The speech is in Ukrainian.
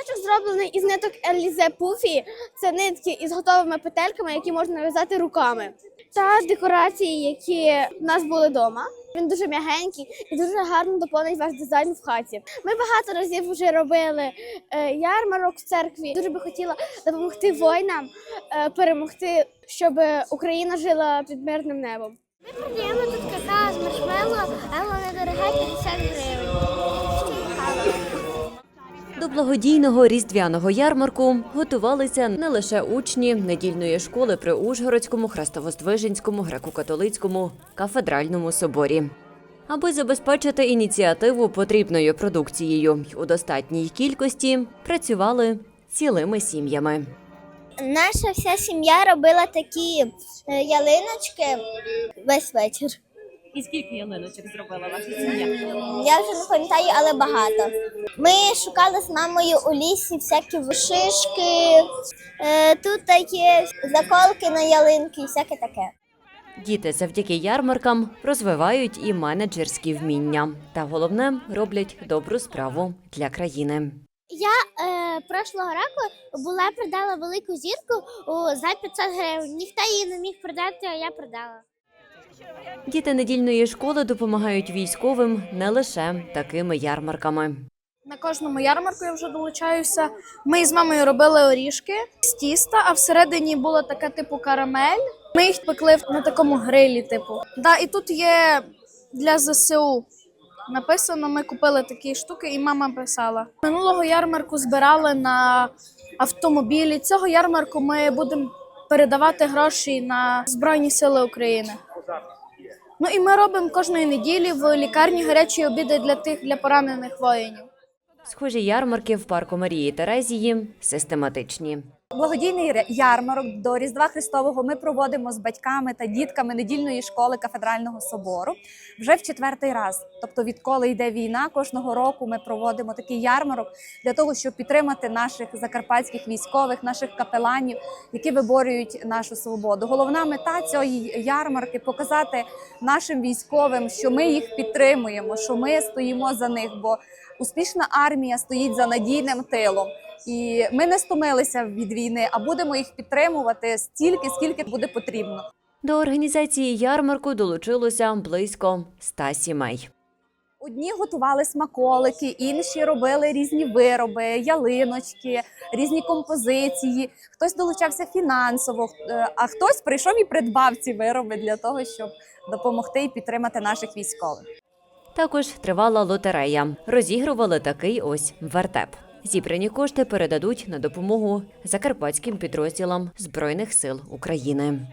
Віночок зроблений із ниток Елізе Пуфі. Це нитки із готовими петельками, які можна нав'язати руками. Та декорації, які в нас були вдома. Він дуже м'ягенький і дуже гарно доповнить ваш дизайн в хаті. Ми багато разів вже робили е, ярмарок в церкві. Дуже би хотіла допомогти воїнам е, перемогти, щоб Україна жила під мирним небом. Ми продаємо тут какао з маршмеллоу, але вони дороге 50 гривень. До благодійного різдвяного ярмарку готувалися не лише учні недільної школи при Ужгородському, Хрестовоздвиженському, греко-католицькому кафедральному соборі. Аби забезпечити ініціативу потрібною продукцією у достатній кількості, працювали цілими сім'ями. Наша вся сім'я робила такі е, ялиночки весь вечір. І скільки ялиночок зробила ваша сім'я? Я вже не пам'ятаю, але багато. Ми шукали з мамою у лісі всякі шишки, е, тут такі заколки на ялинки і всяке таке. Діти завдяки ярмаркам розвивають і менеджерські вміння, та головне роблять добру справу для країни. Я е, прошлого року була продала велику зірку о, за 500 гривень. Ніхто її не міг продати, а я продала. Діти недільної школи допомагають військовим не лише такими ярмарками. На кожному ярмарку я вже долучаюся. Ми з мамою робили оріжки з тіста, а всередині була така типу карамель. Ми їх пекли на такому грилі, типу. Да, і тут є для ЗСУ. Написано, ми купили такі штуки, і мама писала. Минулого ярмарку збирали на автомобілі. Цього ярмарку ми будемо передавати гроші на Збройні Сили України. Ну і ми робимо кожної неділі в лікарні гарячі обіди для тих для поранених воїнів. Схожі ярмарки в парку Марії Терезії систематичні. Благодійний ярмарок до Різдва Христового ми проводимо з батьками та дітками недільної школи кафедрального собору вже в четвертий раз. Тобто, відколи йде війна, кожного року ми проводимо такий ярмарок для того, щоб підтримати наших закарпатських військових, наших капеланів, які виборюють нашу свободу. Головна мета цієї ярмарки показати нашим військовим, що ми їх підтримуємо, що ми стоїмо за них. Бо успішна армія стоїть за надійним тилом. І ми не стомилися від війни, а будемо їх підтримувати стільки, скільки буде потрібно. До організації ярмарку долучилося близько 100 сімей. Одні готували смаколики, інші робили різні вироби, ялиночки, різні композиції. Хтось долучався фінансово, е, а хтось прийшов і придбав ці вироби для того, щоб допомогти і підтримати наших військових. Також тривала лотерея. Розігрували такий ось вертеп. Зібрані кошти передадуть на допомогу закарпатським підрозділам Збройних сил України.